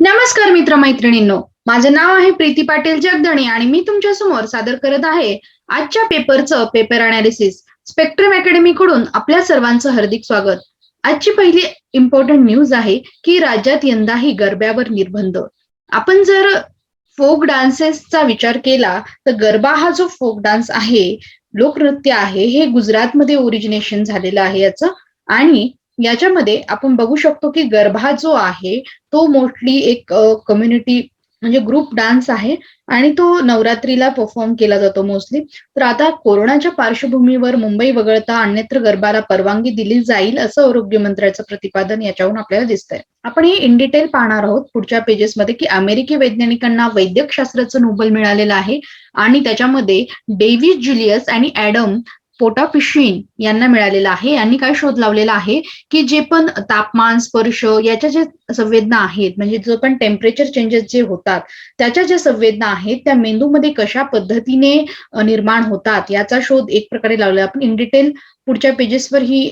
नमस्कार मित्र मैत्रिणींनो माझं नाव आहे प्रीती पाटील जगदणे आणि मी तुमच्यासमोर सादर करत आहे आजच्या पेपरचं पेपर अनालिसिस स्पेक्ट्रम अकॅडमी कडून आपल्या सर्वांचं हार्दिक स्वागत. आजची पहिली इम्पॉर्टंट न्यूज आहे की राज्यात यंदाही गरब्यावर निर्बंध. आपण जर फोक डान्सेसचा विचार केला तर गरबा हा जो फोक डान्स आहे लोकनृत्य आहे हे गुजरातमध्ये ओरिजिनेशन झालेलं आहे याचं. आणि याच्यामध्ये आपण बघू शकतो की गरबा जो आहे तो मोस्टली एक कम्युनिटी म्हणजे ग्रुप डान्स आहे आणि तो नवरात्रीला परफॉर्म केला जातो मोस्टली तर आता कोरोनाच्या पार्श्वभूमीवर मुंबई वगळता अन्यत्र गरबाला परवानगी दिली जाईल असं आरोग्य मंत्र्याचं प्रतिपादन याच्याहून आपल्याला दिसतंय. आपण हे इन डिटेल पाहणार आहोत पुढच्या पेजेसमध्ये की अमेरिकी वैज्ञानिकांना वैद्यकशास्त्राचं नोबल मिळालेलं आहे आणि त्याच्यामध्ये डेव्हिस जुलियस आणि ऍडम पोटापिशिन यांना मिळालेला आहे. यांनी काय शोध लावलेला आहे की जे पण तापमान स्पर्श याच्या ज्या संवेदना आहेत म्हणजे जो पण टेम्परेचर चेंजेस जे होतात त्याच्या ज्या संवेदना आहेत त्या मेंदूमध्ये कशा पद्धतीने निर्माण होतात याचा शोध एक प्रकारे लावला. आपण इन डिटेल पुढच्या पेजेसवर ही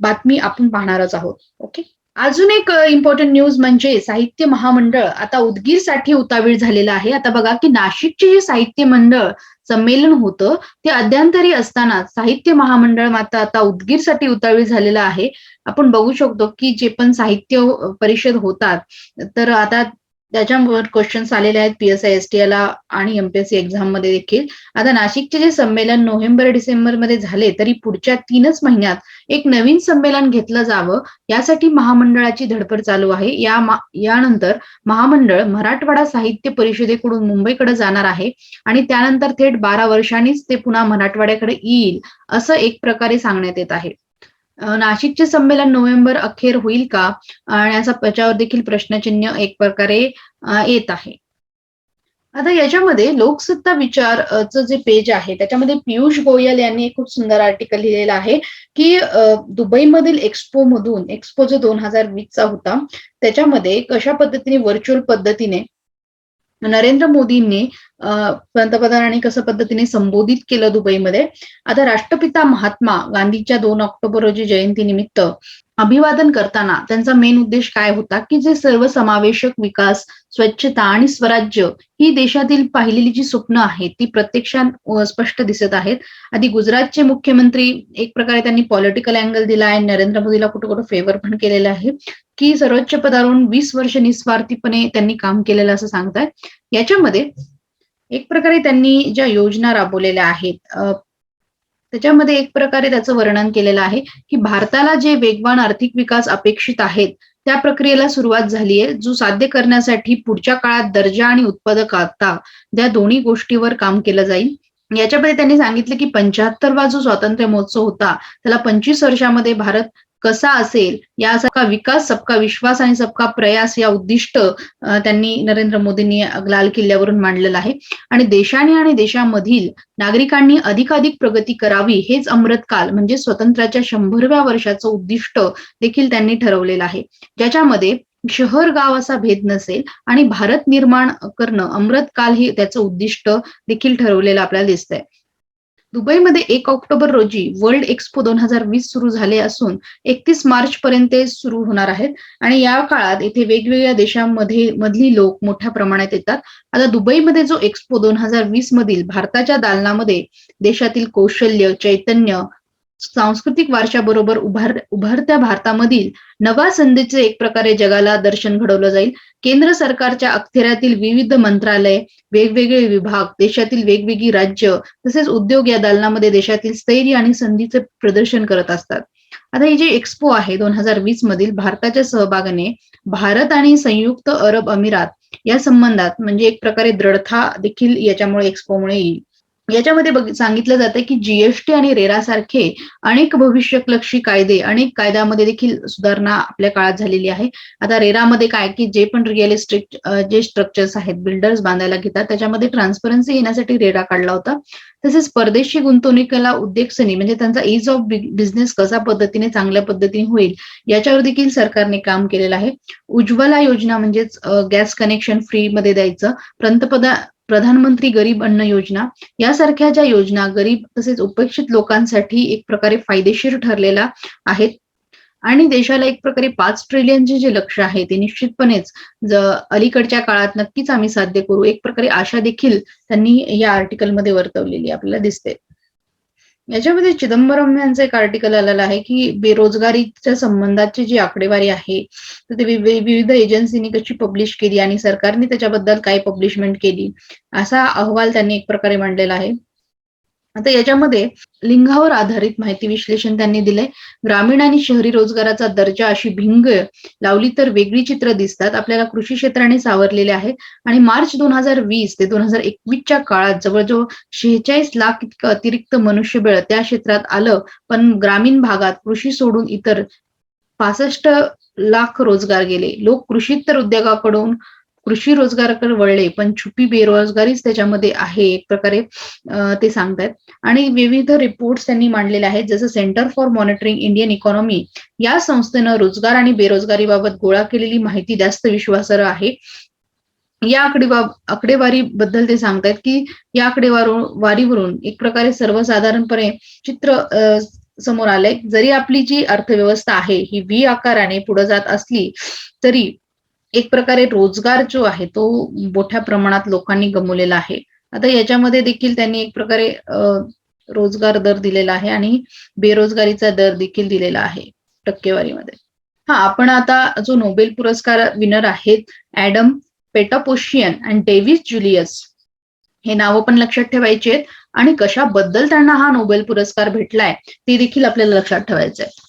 बातमी आपण पाहणारच आहोत. ओके अजून एक इम्पॉर्टंट न्यूज म्हणजे साहित्य महामंडळ. आता उदगीरसाठी उतावीळ झालेलं आहे. आता बघा की नाशिकचे जे साहित्य मंडळ संमेलन होतं. ते अध्यांतरी असताना साहित्य महामंडळ मात्र आता उदगीरसाठी उतावी झालेलं आहे. आपण बघू शकतो की जे पण साहित्य परिषद होतात तर आता त्याच्यावर क्वेश्चन्स आलेले आहेत पीएसआय एस टी आणि एमपीएससी एक्झाममध्ये देखील. आता नाशिकचे जे संमेलन नोव्हेंबर डिसेंबरमध्ये झाले तरी पुढच्या तीनच महिन्यात एक नवीन संमेलन घेतलं जावं यासाठी महामंडळाची धडपड चालू आहे. या यानंतर महामंडळ मराठवाडा साहित्य परिषदेकडून मुंबईकडे जाणार आहे आणि त्यानंतर थेट बारा वर्षांनीच ते पुन्हा मराठवाड्याकडे येईल असं एक प्रकारे सांगण्यात येत आहे. नाशिकचे संमेलन नोव्हेंबर अखेर होईल का? आणि असा त्याच्यावर देखील प्रश्नचिन्ह एक प्रकारे येत आहे. आता याच्यामध्ये लोकसत्ता विचारचं जे पेज आहे त्याच्यामध्ये पियुष गोयल यांनी एक खूप सुंदर आर्टिकल लिहिलेलं आहे की दुबईमधील एक्सपो मधून एक्सपो जो दोन हजार वीसचा होता त्याच्यामध्ये कशा पद्धतीने व्हर्च्युअल पद्धतीने नरेंद्र मोदींनी पंतप्रधानांनी कसं पद्धतीने संबोधित केलं दुबईमध्ये आता राष्ट्रपिता महात्मा गांधीच्या दोन ऑक्टोबर रोजी जयंती निमित्त अभिवादन करताना त्यांचा मेन उद्देश काय होता की जे सर्वसमावेशक विकास स्वच्छता आणि स्वराज्य ही देशातील पाहिलेली जी स्वप्न आहेत ती प्रत्यक्षात स्पष्ट दिसत आहेत. आधी गुजरातचे मुख्यमंत्री एक प्रकारे त्यांनी पॉलिटिकल अँगल दिला आहे नरेंद्र मोदीला कुठं कुठं फेवर पण केलेलं आहे. की सर्वोच्च पदावरून वीस वर्ष निस्वार्थीपणे त्यांनी काम केलेलं असं सांगतायत. याच्यामध्ये एक प्रकारे त्यांनी ज्या योजना राबवलेल्या आहेत त्याच्यामध्ये एक प्रकारे त्याचं वर्णन केलेलं आहे की भारताला जे वेगवान आर्थिक विकास अपेक्षित आहेत त्या प्रक्रियेला सुरुवात झाली आहे जो साध्य करण्यासाठी पुढच्या काळात दर्जा आणि उत्पादकता या दोन्ही गोष्टीवर काम केलं जाईल. याच्यामध्ये त्यांनी सांगितलं की पंच्याहत्तरवा जो स्वातंत्र्य महोत्सव होता त्याला पंचवीस वर्षामध्ये भारत कसा असेल या सबका विकास सबका विश्वास आणि सबका प्रयास या उद्दिष्ट त्यांनी नरेंद्र मोदींनी लाल किल्ल्यावरून मांडलेलं आहे. आणि देशाने आणि देशामधील नागरिकांनी अधिकाधिक प्रगती करावी हेच अमृतकाल म्हणजे स्वतंत्राच्या शंभरव्या वर्षाचं उद्दिष्ट देखील त्यांनी ठरवलेलं आहे. ज्याच्यामध्ये शहर गाव असा भेद नसेल आणि भारत निर्माण करणं अमृतकाल हे त्याचं उद्दिष्ट देखील ठरवलेलं आपल्याला दिसतंय. दुबईमध्ये एक ऑक्टोबर रोजी वर्ल्ड एक्सपो दोन हजार वीस सुरू झाले असून एकतीस मार्च पर्यंत सुरू होणार आहेत. आणि या काळात इथे वेगवेगळ्या देशांमध्ये मधली लोक मोठ्या प्रमाणात येतात. आता दुबईमध्ये जो एक्सपो दोन हजार वीस मधील भारताच्या दालनामध्ये देशातील कौशल्य चैतन्य सांस्कृतिक वारशाबरोबर उभार उभारत्या भारतामधील नवा संधीचे एक प्रकारे जगाला दर्शन घडवलं जाईल. केंद्र सरकारच्या अखत्यारातील विविध मंत्रालय वेगवेगळे विभाग देशातील वेगवेगळी राज्य तसेच उद्योग या दालनामध्ये देशातील स्थैर्य आणि संधीचे प्रदर्शन करत असतात. आता ही जी एक्सपो आहे दोन हजार वीस मधील भारताच्या सहभागाने भारत आणि संयुक्त अरब अमिरात या संबंधात म्हणजे एक प्रकारे दृढता देखील याच्यामुळे एक्सपोमुळे येईल. याच्यामध्ये सांगितलं जातं की जीएसटी आणि रेरा सारखे अनेक भविष्यलक्षी कायदे अनेक कायद्यामध्ये देखील सुधारणा आपल्या काळात झालेली आहे. आता रेरामध्ये काय की जे पण रिअल इस्टेट जे स्ट्रक्चर्स आहेत बिल्डर्स बांधायला घेतात त्याच्यामध्ये ट्रान्सपरन्सी येण्यासाठी रेरा काढला होता. तसेच परदेशी गुंतवणुकीला उद्योगसनी म्हणजे त्यांचा इज ऑफ बिझनेस कसा पद्धतीने चांगल्या पद्धतीने होईल याच्यावर देखील सरकारने काम केलेलं आहे. उज्ज्वला योजना म्हणजेच गॅस कनेक्शन फ्री मध्ये द्यायचं. पंतप्रधान प्रधानमंत्री गरीब अन्न योजना यासारख्या ज्या योजना गरीब तसेच उपेक्षित लोकांसाठी एक प्रकारे फायदेशीर ठरलेल्या आहेत. आणि देशाला एक प्रकारे पाच ट्रिलियनचे जे लक्ष आहे ते निश्चितपणेच अलीकडच्या काळात नक्कीच आम्ही साध्य करू. एक प्रकारे आशा देखील त्यांनी या आर्टिकलमध्ये वर्तवलेली आपल्याला दिसते याच्यामध्ये चिदंबरम यांचं एक आर्टिकल आलेलं आहे की बेरोजगारीच्या संबंधाची जी आकडेवारी आहे तर ते विविध एजन्सीनी कशी पब्लिश केली आणि सरकारने त्याच्याबद्दल काय पब्लिशमेंट केली? असा अहवाल त्यांनी एक प्रकारे मांडलेला आहे. आता याच्यामध्ये लिंगावर आधारित माहिती विश्लेषण त्यांनी दिलंय. ग्रामीण आणि शहरी रोजगाराचा दर्जा अशी भिंग लावली तर वेगळी चित्र दिसतात. आपल्याला कृषी क्षेत्राने सावरलेले आहे. आणि मार्च दोन हजार वीस ते दोन हजार एकवीसच्या काळात जवळजवळ शेहेचाळीस लाख इतकं अतिरिक्त मनुष्यबळ त्या क्षेत्रात आलं. पण ग्रामीण भागात कृषी सोडून इतर पासष्ट लाख रोजगार गेले. लोक कृषीतर उद्योगाकडून कृषी रोजगाराकडे वळले पण छुपी बेरोजगारीच त्याच्यामध्ये आहे एक प्रकारे ते सांगतायत. आणि विविध रिपोर्ट्स त्यांनी मांडलेले आहेत जसं centre for monitoring Indian economy या संस्थेनं रोजगार आणि बेरोजगारीबाबत गोळा केलेली माहिती जास्त विश्वासार्ह आहे. या आकडेवा आकडेवारी बद्दल ते सांगतायत की या आकडेवारीवरून एक प्रकारे सर्वसाधारणपणे चित्र समोर आलंय. जरी आपली जी अर्थव्यवस्था आहे ही व्ही आकाराने पुढे जात असली तरी एक प्रकारे रोजगार जो आहे तो मोठ्या प्रमाणात लोकांनी गमवलेला आहे. आता याच्यामध्ये देखील त्यांनी एक प्रकारे रोजगार दर दिलेला आहे आणि बेरोजगारीचा दर देखील दिलेला आहे टक्केवारीमध्ये. हा आपण आता जो नोबेल पुरस्कार विनर आहेत Adam Patapoutian and Davis Julius हे नावं पण लक्षात ठेवायची आहेत. आणि कशाबद्दल त्यांना हा नोबेल पुरस्कार भेटलाय ते देखील आपल्याला लक्षात ठेवायचं आहे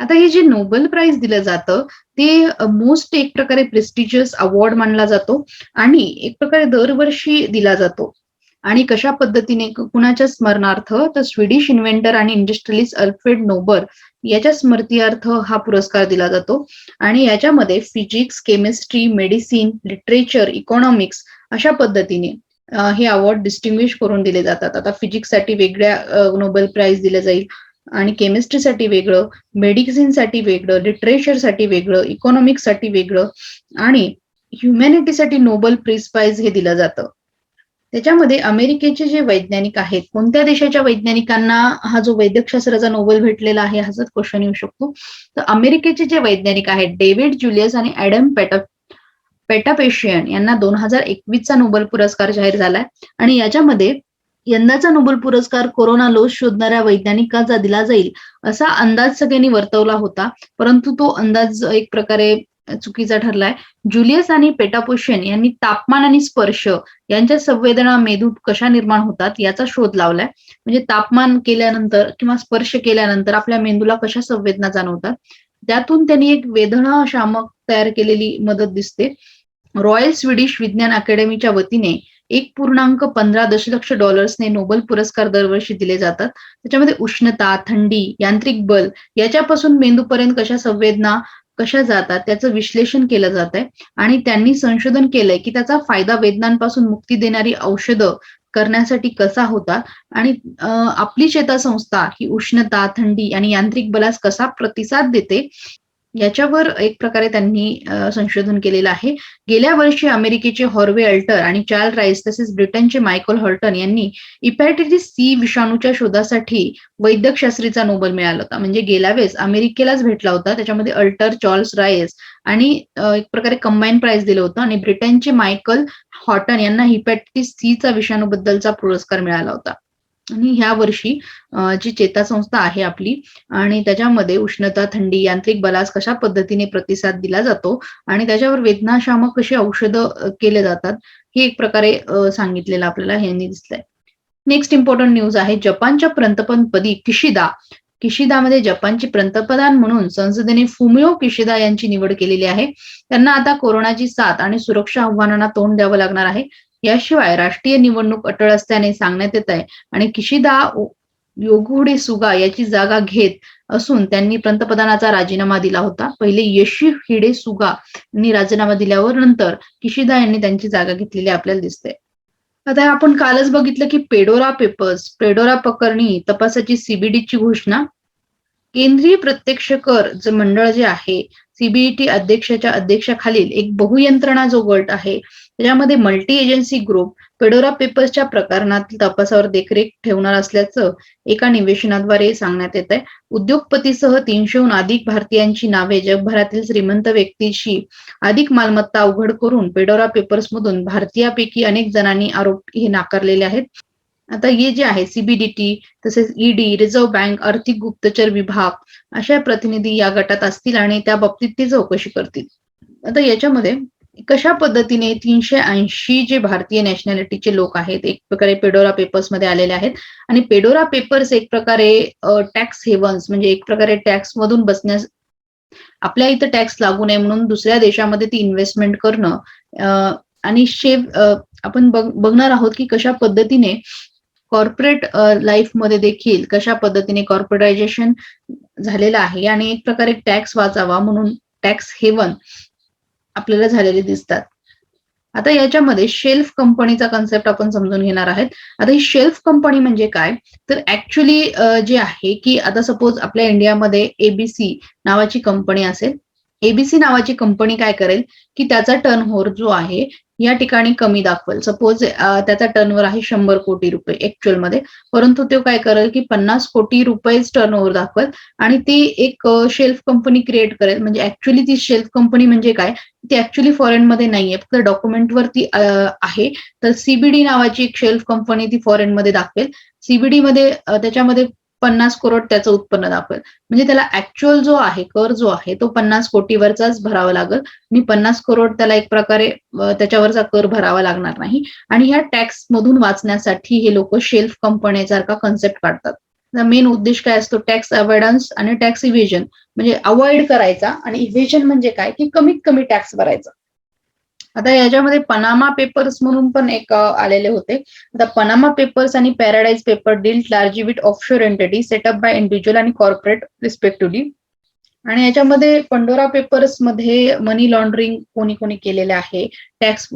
आता हे जे नोबेल प्राइज दिलं जातं ते मोस्ट एक प्रकारे प्रेस्टिजियस अवॉर्ड मानला जातो आणि एक प्रकारे दरवर्षी दिला जातो. आणि कशा पद्धतीने कुणाच्या स्मरणार्थ तर स्वीडिश इन्व्हेंटर आणि इंडस्ट्रियलिस्ट अल्फ्रेड नोबर याच्या स्मृतीर्थ हा पुरस्कार दिला जातो. आणि याच्यामध्ये physics chemistry medicine literature economics अशा पद्धतीने हे अवॉर्ड डिस्टिंग्विश करून दिले जातात. आता फिजिक्ससाठी वेगळ्या नोबेल प्राइज दिले जाईल. आणि केमिस्ट्रीसाठी वेगळं मेडिसिनसाठी वेगळं लिटरेचरसाठी वेगळं इकॉनॉमिक्ससाठी वेगळं आणि ह्युमॅनिटीसाठी नोबेल प्रिस प्राइज हे दिलं जातं. त्याच्यामध्ये अमेरिकेचे जे वैज्ञानिक आहेत कोणत्या देशाच्या वैज्ञानिकांना हा जो वैद्यकशास्त्राचा नोबेल भेटलेला आहे हाच क्वेश्चन येऊ शकतो तर अमेरिकेचे जे वैज्ञानिक आहेत डेव्हिड जुलियस आणि ऍडम पेटा पेटापेशियन यांना दोन हजार एकवीसचा नोबेल पुरस्कार जाहीर झालाय. आणि याच्यामध्ये यंदाचा नोबेल पुरस्कार कोरोना लस शोधणाऱ्या वैज्ञानिकाचा दिला जाईल असा अंदाज सगळ्यांनी वर्तवला होता. परंतु तो अंदाज एक प्रकारे चुकीचा ठरलाय. जुलियस आणि पेटापोशन यांनी तापमान आणि स्पर्श यांच्या संवेदना मेंदूत कशा निर्माण होतात याचा शोध लावलाय. म्हणजे तापमान केल्यानंतर किंवा स्पर्श केल्यानंतर आपल्या मेंदूला कशा संवेदना जाणवतात? त्यातून त्यांनी एक वेदना शामक तयार केलेली मदत दिसते. रॉयल स्वीडिश विज्ञान अकॅडमीच्या वतीने एक पूर्णांक पंधरा दशलक्ष डॉलर्सने नोबेल पुरस्कार दरवर्षी दिले जातात. त्याच्यामध्ये उष्णता थंडी यांत्रिक बल याच्यापासून मेंदूपर्यंत कशा संवेदना कशा जातात त्याचं विश्लेषण केलं जात आहे आणि त्यांनी संशोधन केलंय की त्याचा फायदा वेदनांपासून मुक्ती देणारी औषधं करण्यासाठी कसा होता. आणि आपली आपली चेतासंस्था ही उष्णता थंडी आणि यांत्रिक बलास कसा प्रतिसाद देते याच्यावर एक प्रकारे त्यांनी संशोधन केलेलं आहे. गेल्या वर्षी अमेरिकेचे हॉर्वे अल्टर आणि चार्ल राईस तसेच ब्रिटनचे मायकल हॉर्टन यांनी इपॅटिटिस सी विषाणूच्या शोधासाठी वैद्यकशास्त्रीचा नोबेल मिळाला होता. म्हणजे गेल्या वेळेस अमेरिकेलाच भेटला होता. त्याच्यामध्ये अल्टर चार्ल्स राईस आणि एक प्रकारे कंबाईन प्राइज दिलं होतं आणि ब्रिटनचे मायकल हॉटन यांना हिपॅटिटिस सीचा विषाणूबद्दलचा पुरस्कार मिळाला होता. आणि ह्या वर्षी जी जी चेतासंस्था आहे आपली आणि त्याच्यामध्ये उष्णता थंडी यांत्रिक बलास कशा पद्धतीने प्रतिसाद दिला जातो आणि त्याच्यावर वेदनाशामक कशी औषधं केले जातात हे एक प्रकारे सांगितलेलं आपल्याला ह्यांनी दिसलंय नेक्स्ट इम्पॉर्टंट न्यूज आहे जपानच्या पंतप्रधानपदी किशिदा. किशिदामध्ये जपानचे पंतप्रधान म्हणून संसदेने फुमिओ किशिदा यांची निवड केलेली आहे. त्यांना आता कोरोनाची साथ आणि सुरक्षा आव्हानांना तोंड द्यावं लागणार आहे. याशिवाय राष्ट्रीय निवडणूक अटळ असल्याने सांगण्यात येत आहे. आणि किशिदा योगुडे सुगा याची जागा घेत असून त्यांनी पंतप्रधानाचा राजीनामा दिला होता. पहिले यशी हिडे सुगा यांनी राजीनामा दिल्यावर नंतर किशिदा यांनी त्यांची जागा घेतलेली आपल्याला दिसते. आता आपण कालच बघितलं की पेडोरा पेपर्स पेडोरा प्रकरणी तपासाची सीबीडीची घोषणा. केंद्रीय प्रत्यक्ष कर जे मंडळ जे आहे सीबीईटी अध्यक्षाच्या अध्यक्षाखालील एक बहुयंत्रणा जो गट आहे त्याच्यामध्ये मल्टी एजन्सी ग्रुप पेडोरा पेपर्सच्या प्रकरणात तपासावर देखरेख ठेवणार असल्याचं एका निवेशनाद्वारे सांगण्यात येत आहे उद्योगपतीसह तीनशेहून अधिक भारतीयांची नावे जगभरातील श्रीमंत व्यक्तीशी अधिक मालमत्ता उघड करून पेडोरा पेपर्स मधून भारतीयापैकी अनेक जणांनी आरोप हे नाकारलेले आहेत. आता हे जे आहे सीबीडीटी तसेच ईडी रिझर्व्ह बँक आर्थिक गुप्तचर विभाग अशा प्रतिनिधी या गटात असतील आणि त्या बाबतीत ते चौकशी करतील. आता याच्यामध्ये कशा पद्धतीने तीनशे ऐंशी जे भारतीय नॅशनॅलिटीचे लोक आहेत एक प्रकारे पेडोरा पेपर्समध्ये आलेले आहेत आणि पेडोरा पेपर्स एक प्रकारे टॅक्स हेवन्स म्हणजे एक प्रकारे टॅक्स मधून बसण्यास आपल्या इथं टॅक्स लागू नये म्हणून दुसऱ्या देशामध्ये ती इन्व्हेस्टमेंट करणं आणि शेव आपण बघणार आहोत की कशा पद्धतीने कॉर्पोरेट लाईफमध्ये uh, देखील कशा पद्धतीने कॉर्पोरेटायझेशन झालेलं आहे आणि एक प्रकारे टॅक्स वाचावा म्हणून टॅक्स हेवन आपल्याला झालेले दिसतात. आता याच्यामध्ये शेल्फ कंपनीचा कन्सेप्ट आपण समजून घेणार आहेत. आता ही शेल्फ कंपनी म्हणजे काय? तर ऍक्च्युली uh, जे आहे की आता सपोज आपल्या इंडियामध्ये एबीसी नावाची कंपनी असेल. एबीसी नावाची कंपनी काय करेल? की त्याचा टर्न ओव्हर जो आहे या ठिकाणी कमी दाखवेल. सपोज त्याचा टर्नओव्हर आहे शंभर कोटी रुपये ऍक्च्युअलमध्ये. परंतु तो काय करेल की पन्नास कोटी रुपयेच टर्नओव्हर दाखवेल आणि ती एक शेल्फ कंपनी क्रिएट करेल. म्हणजे ऍक्च्युली ती शेल्फ कंपनी म्हणजे काय? ती ऍक्च्युली फॉरेन मध्ये नाहीये. फक्त डॉक्युमेंटवरती आहे. तर सीबीडी नावाची एक शेल्फ कंपनी ती फॉरेन मध्ये दाखवेल. सीबीडी मध्ये त्याच्यामध्ये पन्नास करोड त्याचं उत्पन्न दाखवेल. म्हणजे त्याला ऍक्च्युअल जो आहे कर जो आहे तो पन्नास कोटीवरचाच भरावा लागेल. आणि पन्नास करोड त्याला एक प्रकारे त्याच्यावरचा कर भरावा लागणार नाही. आणि ह्या टॅक्स मधून वाचण्यासाठी हे लोक शेल्फ कंपनीसारखा कन्सेप्ट काढतात. मेन उद्देश काय असतो? टॅक्स अवॉइडन्स आणि टॅक्स इव्हेजन म्हणजे अवॉइड करायचा आणि इव्हेजन म्हणजे काय? की कमीत कमी टॅक्स भरायचा. आता याच्यामध्ये पनामा पेपर्स म्हणून पण एक आलेले होते. आता पनामा पेपर्स आणि Paradise paper deal largely with offshore entity setup by individual आणि कॉर्पोरेट रिस्पेक्टिव्हली आणि याच्यामध्ये पंडोरा पेपर्समध्ये मनी लॉन्ड्रिंग कोणी कोणी केलेलं आहे. टॅक्स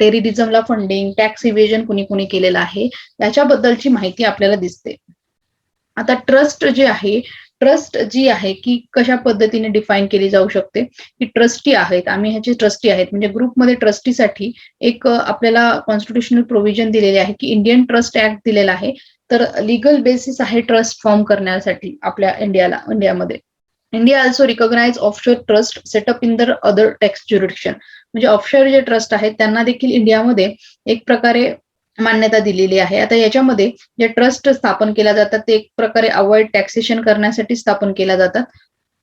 टेररिझमला फंडिंग टॅक्स इव्हेजन कोणी कोणी केलेलं आहे. याच्याबद्दलची माहिती आपल्याला दिसते. आता ट्रस्ट जे आहे ट्रस्ट जी आहे की कशा पद्धतीने डिफाईन केली जाऊ शकते की ट्रस्टी आहेत. आम्ही ह्याचे ट्रस्टी आहेत. म्हणजे ग्रुपमध्ये ट्रस्टीसाठी एक आपल्याला कॉन्स्टिट्युशनल प्रोव्हिजन दिलेले आहे की इंडियन ट्रस्ट ऍक्ट दिलेला आहे. तर लिगल बेसिस आहे ट्रस्ट फॉर्म करण्यासाठी आपल्या इंडियाला इंडियामध्ये India also recognise offshore trust setup in the other tax jurisdiction म्हणजे ऑफशोर जे ट्रस्ट आहेत त्यांना देखील इंडियामध्ये एक प्रकारे मान्यता दिलेली आहे. आता याच्यामध्ये जे ट्रस्ट स्थापन केल्या जातात ते एक प्रकारे अवॉइड टॅक्सेशन करण्यासाठी स्थापन केल्या जातात.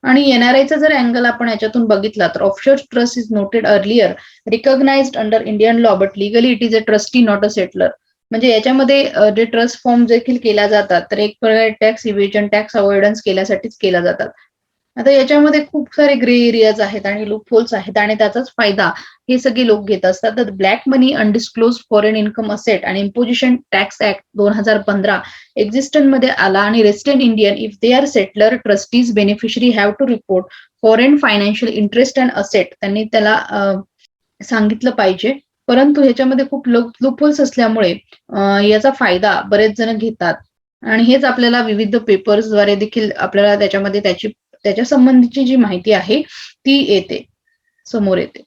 आणि एनआरआयचा जर अँगल आपण याच्यातून बघितला तर offshore trust is noted earlier recognised under Indian law but legally it is a trustee not a settlor म्हणजे याच्यामध्ये जे ट्रस्ट फॉर्म देखील केल्या जातात तर एक प्रकारे टॅक्स इव्हेजन टॅक्स अवॉइडन्स केल्यासाठीच केल्या जातात. आता याच्यामध्ये खूप सारे ग्रे एरियाज आहेत आणि लूप होल्स आहेत आणि त्याचाच फायदा हे सगळे लोक घेत असतात. तर black money undisclosed foreign income asset आणि इम्पोजिशन टॅक्स ऍक्ट दोन हजार पंधरा एक्झिस्टंटमध्ये आला आणि resident Indian if they are settlor trustees beneficiary have to report foreign financial interest and asset त्यांनी त्याला सांगितलं पाहिजे. परंतु ह्याच्यामध्ये खूप लुपहोल्स असल्यामुळे याचा फायदा बरेच जण घेतात. आणि हेच आपल्याला विविध पेपर्सद्वारे देखील आपल्याला त्याच्यामध्ये त्याची त्याच्या संबंधीची जी माहिती आहे ती येते समोर येते.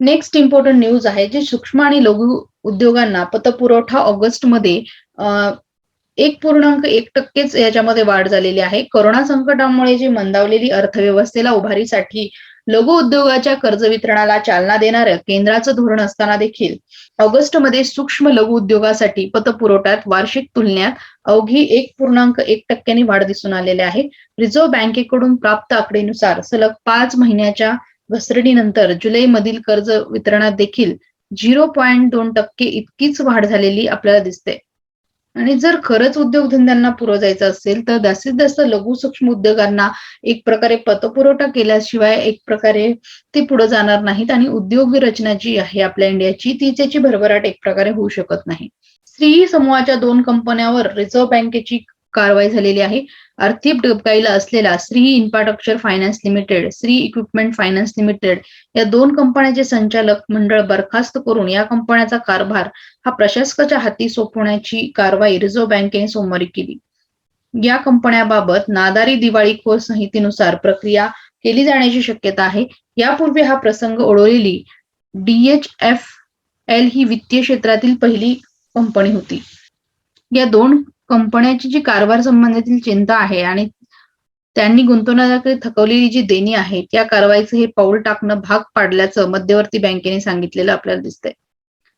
नेक्स्ट इम्पॉर्टंट न्यूज आहे जे सूक्ष्म आणि लघु उद्योगांना पतपुरवठा ऑगस्टमध्ये एक पूर्णांक एक टक्केच याच्यामध्ये वाढ झालेली आहे. कोरोना संकटामुळे जी मंदावलेली अर्थव्यवस्थेला उभारीसाठी लघु उद्योगाच्या कर्ज वितरणाला चालना देणारं केंद्राचं धोरण असताना देखील ऑगस्टमध्ये सूक्ष्म लघु उद्योगासाठी पतपुरवठ्यात वार्षिक तुलनेत अवघी एक पूर्णांक एक टक्क्यांनी वाढ दिसून आलेली आहे. रिझर्व्ह बँकेकडून प्राप्त आकडेनुसार सलग पाच महिन्याच्या घसरणीनंतर जुलै मधील कर्ज वितरणात देखील झिरो पॉईंट दोन टक्के इतकीच वाढ झालेली आपल्याला दिसते. आणि जर खरंच उद्योगधंद्यांना पुरवायचं असेल तर जास्तीत जास्त लघु सूक्ष्म उद्योगांना एक प्रकारे पतपुरवठा केल्याशिवाय एक प्रकारे ते पुढे जाणार नाहीत आणि उद्योग रचना जी आहे आपल्या इंडियाची ती त्याची भरभराट एक प्रकारे होऊ शकत नाही. स्त्री समूहाच्या दोन कंपन्यावर रिझर्व्ह बँकेची कारवाई झालेली आहे. आर्थिक डबकाईला असलेला Srei Infrastructure Finance Limited Srei Equipment Finance Limited या दोन कंपन्यांचे संचालक मंडळ बरखास्त करून या कंपन्याचा कारभार हा प्रशासकाच्या हाती सोपवण्याची कारवाई रिझर्व्ह बँकेने सोमवारी केली. या कंपन्याबाबत नादारी दिवाळीखोर संहितेनुसार प्रक्रिया केली जाण्याची शक्यता आहे. यापूर्वी हा प्रसंग ओढवलेली डीएचएफ एल ही वित्तीय क्षेत्रातील पहिली कंपनी होती. या दोन कंपन्याची जी कारभार संबंधातील चिंता आहे आणि त्यांनी गुंतवणुकीकडे थकवलेली जी देणी आहे त्या कारवाईचं हे पाऊल टाकणं भाग पाडल्याचं मध्यवर्ती बँकेने सांगितलेलं आपल्याला दिसतंय.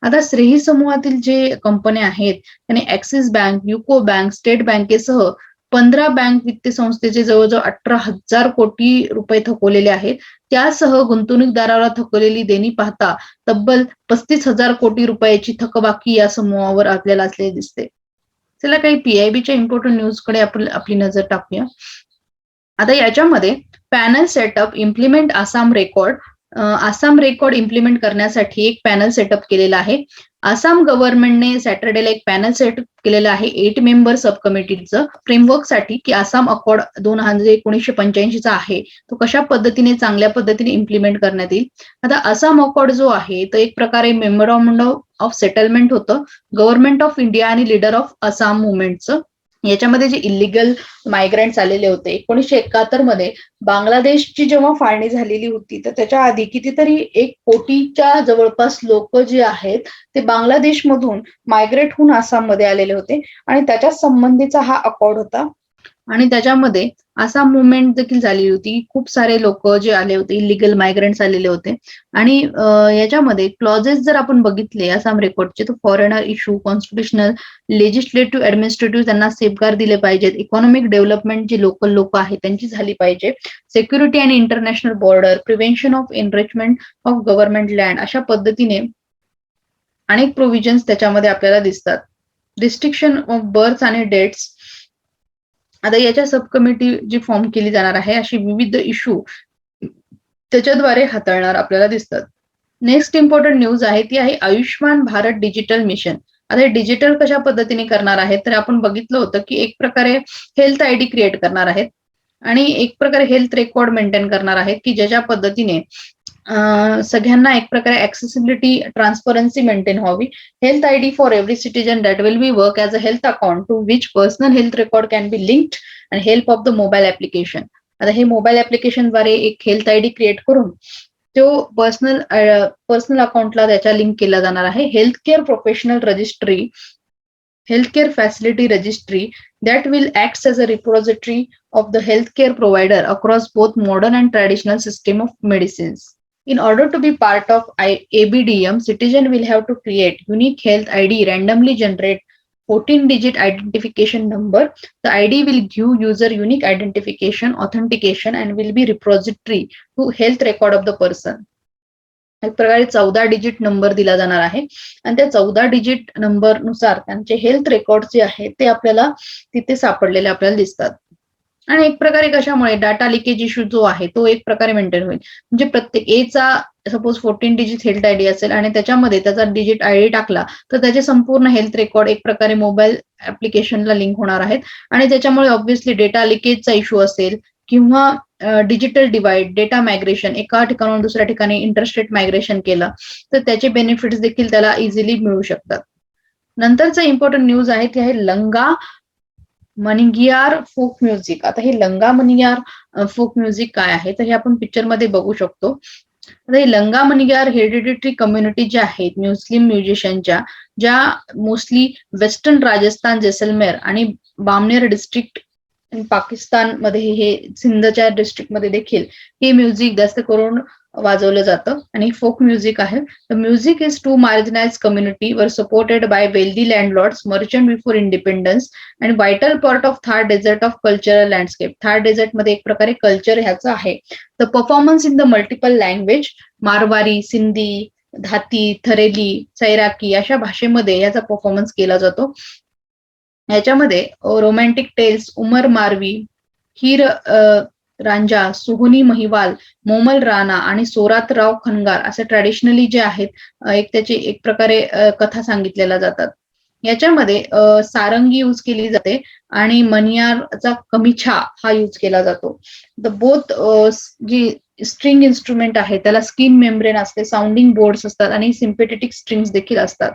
आता श्रेही समूहातील जे कंपन्या आहेत त्यांनी Axis Bank UCO Bank State बँकेसह पंधरा बँक वित्तीय संस्थेचे जवळजवळ अठरा हजार कोटी रुपये थकवलेले आहेत. त्यासह गुंतवणूकदाराला थकवलेली देणी पाहता तब्बल पस्तीस हजार कोटी रुपयाची थकबाकी या समूहावर आपल्याला असलेली दिसते. चला काही पीआयबीच्या इम्पॉर्टंट न्यूजकडे आपण आपली नजर टाकूया. आता याच्यामध्ये panel setup implement Assam Accord Assam Accord implement करण्यासाठी एक पॅनल सेटअप केलेला आहे. आसाम गव्हर्नमेंटने सॅटर्डेला एक पॅनल सेटअप केलेलं आहे. एट मेंबर सब कमिटीचं फ्रेमवर्कसाठी की आसाम अकॉर्ड दोन हजार एकोणीसशे पंच्याऐंशीचा आहे. तो कशा पद्धतीने चांगल्या पद्धतीने इम्प्लिमेंट करण्यात येईल? आता आसाम अकॉर्ड जो आहे तो एक प्रकारे मेमोरॉमंड ऑफ सेटलमेंट होतं. गव्हर्नमेंट ऑफ इंडिया आणि लीडर ऑफ आसाम मुवमेंटचं याच्यामध्ये जे इलिगल मायग्रंट्स आलेले होते एकोणीसशे एकाहत्तरमध्ये बांगलादेशची जेव्हा फाळणी झालेली होती तर त्याच्या आधी कितीतरी एक कोटीच्या जवळपास लोक जे आहेत ते बांगलादेशमधून मायग्रेट होऊन आसाममध्ये आलेले होते. आणि त्याच्या संबंधीचा हा अकॉर्ड होता. आणि त्याच्यामध्ये असा मुवमेंट देखील झालेली होती. खूप सारे लोक जे आले होते इलिगल मायग्रंट्स आलेले होते. आणि याच्यामध्ये क्लॉजेस जर आपण बघितले आसाम रेकॉर्डचे तर foreigner issue constitutional legislative administrative त्यांना सेफगार्ड दिले पाहिजेत. इकॉनॉमिक डेव्हलपमेंट जे लोकल लोक आहेत त्यांची झाली पाहिजे. सेक्युरिटी आणि international border prevention of encroachment of government land अशा पद्धतीने अनेक प्रोव्हिजन्स त्याच्यामध्ये आपल्याला दिसतात. रिस्ट्रिक्शन ऑफ बर्थ आणि डेट्स आता याच्या सब कमिटी जी फॉर्म केली जाणार आहे अशी विविध इश्यू त्याच्याद्वारे हाताळणार आपल्याला दिसतात. नेक्स्ट इम्पॉर्टंट न्यूज आहे ती आहे आयुष्यमान भारत डिजिटल मिशन आता हे डिजिटल कशा पद्धतीने करणार आहेत? तर आपण बघितलं होतं की एक प्रकारे हेल्थ आय डी क्रिएट करणार आहेत. आणि एक प्रकारे हेल्थ रेकॉर्ड मेंटेन करणार आहेत की ज्याच्या पद्धतीने सगळ्यांना एक प्रकारे ऍक्सेसिबिलिटी ट्रान्सपरन्सी मेंटेन व्हावी. Health I D for every citizen that will be work as a health account to which personal health record can be linked and help of the mobile application आता हे mobile ऍप्लिकेशनद्वारे एक health I D create करून तो personal personal अकाउंटला त्याच्या link केला जाणार आहे. Health care professional registry health care facility registry that will act as a repository of the health care provider across both modern and traditional system of medicines In order to be part of ABDM, citizen will have to create unique health ID randomly generate 14 digit identification number. The ID will give user unique identification, authentication and will be repository to health record of the person. एक प्रकारे चौदा digit number दिला जाणार आहे आणि त्या चौदा digit नंबरनुसार त्यांचे हेल्थ रेकॉर्ड जे आहेत ते आपल्याला तिथे सापडलेले आपल्याला दिसतात आणि एक प्रकारे कशामुळे डाटा लिकेज इश्यू जो आहे तो एक प्रकारे मेंटेन होईल. म्हणजे प्रत्येक एचा suppose fourteen digit health ID असेल आणि त्याच्यामध्ये त्याचा डिजिट आयडी टाकला तर त्याचे संपूर्ण हेल्थ रेकॉर्ड एक प्रकारे मोबाईल ऍप्लिकेशनला लिंक होणार आहेत. आणि त्याच्यामुळे ऑब्व्हियसली डेटा लिकेजचा इश्यू असेल किंवा डिजिटल डिवाइड डेटा मायग्रेशन एका ठिकाणाहून दुसऱ्या ठिकाणी इंटरस्टेट मायग्रेशन केलं तर त्याचे बेनिफिट्स देखील त्याला इझिली मिळू शकतात. नंतरचा इम्पॉर्टंट न्यूज आहे ते आहे लंगा मनिगियार फोक म्युझिक. आता हे लंगा मनियार फोक म्युझिक काय आहे? तर हे आपण पिक्चरमध्ये बघू शकतो. आता हे लंगा मनिगार हेरिडिटरी कम्युनिटी ज्या आहेत मुस्लिम म्युझिशियनच्या ज्या मोस्टली वेस्टर्न राजस्थान जैसलमेर आणि बामनेर डिस्ट्रिक्ट पाकिस्तानमध्ये हे सिंधच्या डिस्ट्रिक्टमध्ये देखील हे म्युझिक जास्त करून वाजवलं जातं आणि फोक म्युझिक आहे. The music is to marginalise community were supported by wealthy landlords merchant before independence and vital part of Thar desert of cultural landscape Thar डेझर्टमध्ये एक प्रकारे कल्चर ह्याचं आहे. The performance in the multiple language Marwari Sindhi Dhatki Thareli Saraiki अशा भाषेमध्ये याचा performance केला जातो. याच्यामध्ये रोमॅन्टिक टेल्स उमर मारवी हिर रांजा सुहुनी महिवाल मोमल राणा आणि सोरातराव खनगार असे ट्रॅडिशनली जे आहेत एक त्याची एक प्रकारे कथा सांगितलेल्या जातात. याच्यामध्ये सारंगी यूज केली जाते आणि मनियारचा कमिछा हा यूज केला जातो. The both G string instrument आहे त्याला स्किन मेम्ब्रेन असते साऊंडिंग बोर्ड्स असतात आणि सिम्पेटेटिक स्ट्रिंग्स देखील असतात.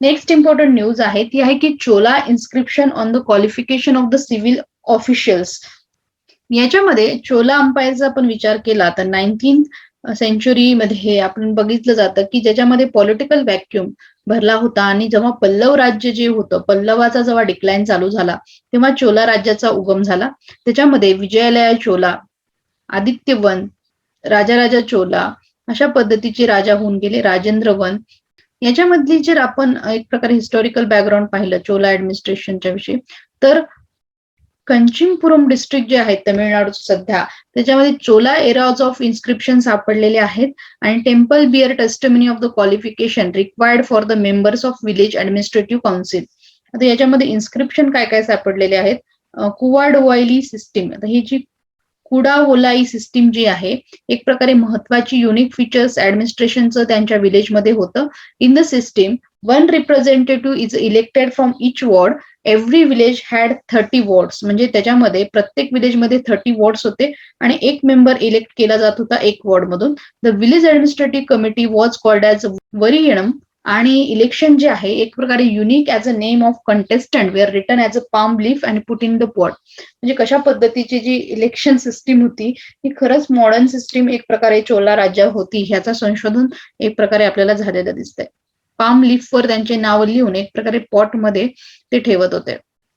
नेक्स्ट इम्पॉर्टंट न्यूज आहे ती आहे की Chola inscription on the qualification of the civil officials याच्यामध्ये चोला अंपायरचा आपण विचार केला तर नाईन्टीन सेंच्युरीमध्ये आपण बघितलं जातं की ज्याच्यामध्ये पॉलिटिकल व्हॅक्युम भरला होता आणि जेव्हा पल्लव राज्य जे होतं पल्लवाचा जेव्हा डिक्लाईन चालू झाला तेव्हा चोला राज्याचा उगम झाला. त्याच्यामध्ये विजयालया चोला आदित्य वन राजाराजा चोला अशा पद्धतीचे राजा होऊन गेले. राजेंद्र वन. याच्यामधली जर आपण एक प्रकारे हिस्टॉरिकल बॅकग्राऊंड पाहिलं चोला ऍडमिनिस्ट्रेशनच्या विषयी तर कंचिमपुरम डिस्ट्रिक्ट जे आहे तमिळनाडू सध्या त्याच्यामध्ये चोला एराज ऑफ इन्स्क्रिप्शन सापडलेले आहेत आणि temple bear testimony of the qualification required for the members of village administrative council आता याच्यामध्ये इन्स्क्रिप्शन काय काय सापडलेले आहेत? कुवाडवायली सिस्टीम आता ही जी कुडावोलाई सिस्टीम जी आहे एक प्रकारे महत्वाची युनिक फीचर्स ऍडमिनिस्ट्रेशनचं त्यांच्या विलेजमध्ये होतं. In the system one representative is elected from each ward every village had thirty wards म्हणजे त्याच्यामध्ये प्रत्येक विलेजमध्ये थर्टी वॉर्ड्स होते आणि एक मेंबर इलेक्ट केला जात होता एक वॉर्ड मधून. The village administrative committee was called as Variyam आणि इलेक्शन जे आहे एक प्रकारे unique as a name of contestant were return as a palm leaf and put in the pot म्हणजे कशा पद्धतीची जी इलेक्शन सिस्टीम होती ही खरंच मॉडर्न सिस्टीम एक प्रकारे चोला राज्य होती ह्याचा संशोधन एक प्रकारे आपल्याला झालेलं दिसतंय. पाम लीफवर त्यांचे नाव लिहून एक प्रकारे पॉटमध्ये ते ठेवत होते.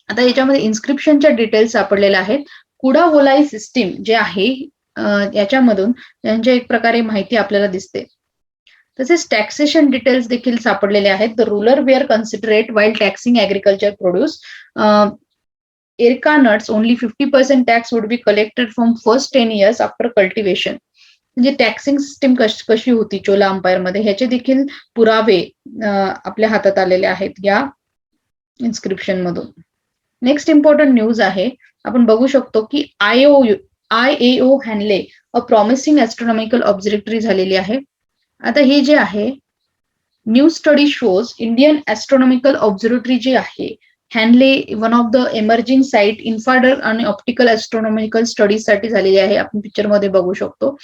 आता याच्यामध्ये इन्स्क्रिप्शनच्या डिटेल्स सापडलेल्या आहेत. कुडावोलाई सिस्टीम जे आहे याच्यामधून त्यांच्या एक प्रकारे माहिती आपल्याला दिसते. तसेच टॅक्सेशन डिटेल्स देखील सापडलेले आहेत. The ruler were considerate while taxing agriculture produce areca nuts only fifty percent tax would be collected from first ten years after cultivation म्हणजे टॅक्सिंग सिस्टीम कशी होती चोला अंपायरमध्ये? ह्याचे देखील पुरावे आपल्या हातात आलेले आहेत या इन्स्क्रिप्शन मधून. नेक्स्ट इम्पॉर्टंट न्यूज आहे. आपण बघू शकतो की I O I A O Hanle a promising astronomical observatory झालेली आहे. आता हे जे आहे new study shows Indian astronomical observatory जे आहे Hanle one of the emerging site infrared आणि ऑप्टिकल ऍस्ट्रॉनॉमिकल स्टडीजसाठी झालेली आहे. आपण पिक्चरमध्ये बघू शकतो.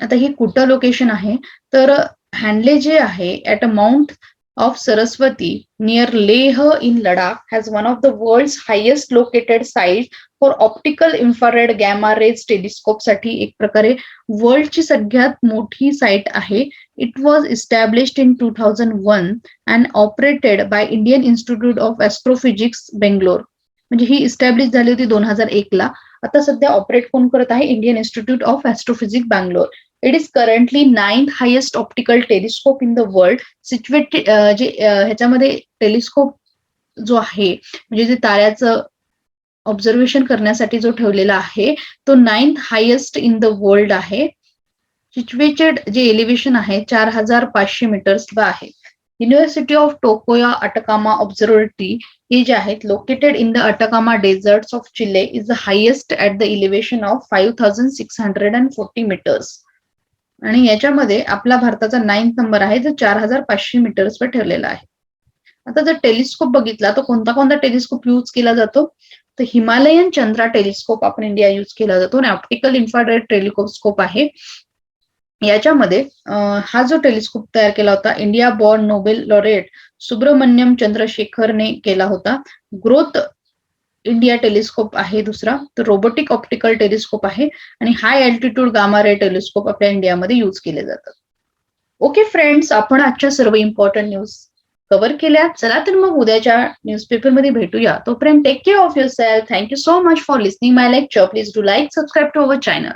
आता हे कुठं लोकेशन आहे? तर हँडले जे आहे at a mount of Saraswati near Leh in Ladakh has one of the world highest located site for optical infrared gamma rays टेलिस्कोपसाठी एक प्रकारे वर्ल्डची सगळ्यात मोठी साईट आहे. It was established in two thousand one and operated by Indian Institute of Astrophysics Bangalore म्हणजे ही establish झाली होती दोन हजार एक ला. आता सध्या ऑपरेट कोण करत आहे? Indian Institute of Astrophysics Bangalore it is currently ninth highest optical telescope in the world situated जे ह्याच्यामध्ये टेलिस्कोप जो आहे म्हणजे जे ताऱ्याचं ऑब्झर्वेशन करण्यासाठी जो ठेवलेला आहे तो ninth highest in the world आहे. सिच्युएटेड जे एलिव्हेशन आहे चार हजार पाचशे मीटर्स आहे. University of Tokyo Atacama observatory हे जे आहेत located in the Atacama deserts of Chile is the highest at the elevation of five thousand six hundred and forty metres आणि याच्यामध्ये आपला भारताचा नाईन्थ नंबर आहे जो चार हजार पाचशे मीटर्सवर ठेवलेला आहे. आता जर टेलिस्कोप बघितला तर कोणता कोणता टेलिस्कोप यूज केला जातो? तर हिमालयन चंद्रा टेलिस्कोप आपण इंडिया यूज केला जातो. आणि ऑप्टिकल इन्फ्रारेड टेलिस्कोप आहे. याच्यामध्ये हा जो टेलिस्कोप तयार केला होता India born Nobel laureate Subrahmanyan चंद्रशेखरने केला होता. ग्रोथ इंडिया टेलिस्कोप आहे दुसरा. तर रोबोटिक ऑप्टिकल टेलिस्कोप आहे आणि high altitude gamma ray telescope आपल्या इंडियामध्ये यूज केले जातात. ओके फ्रेंड्स आपण आजच्या सर्व इम्पॉर्टंट न्यूज कव्हर केल्या. चला तर मग उद्याच्या न्यूजपेपरमध्ये भेटूया. तोपर्यंत take care of yourself thank you so much for listening my lecture please do like subscribe to our channel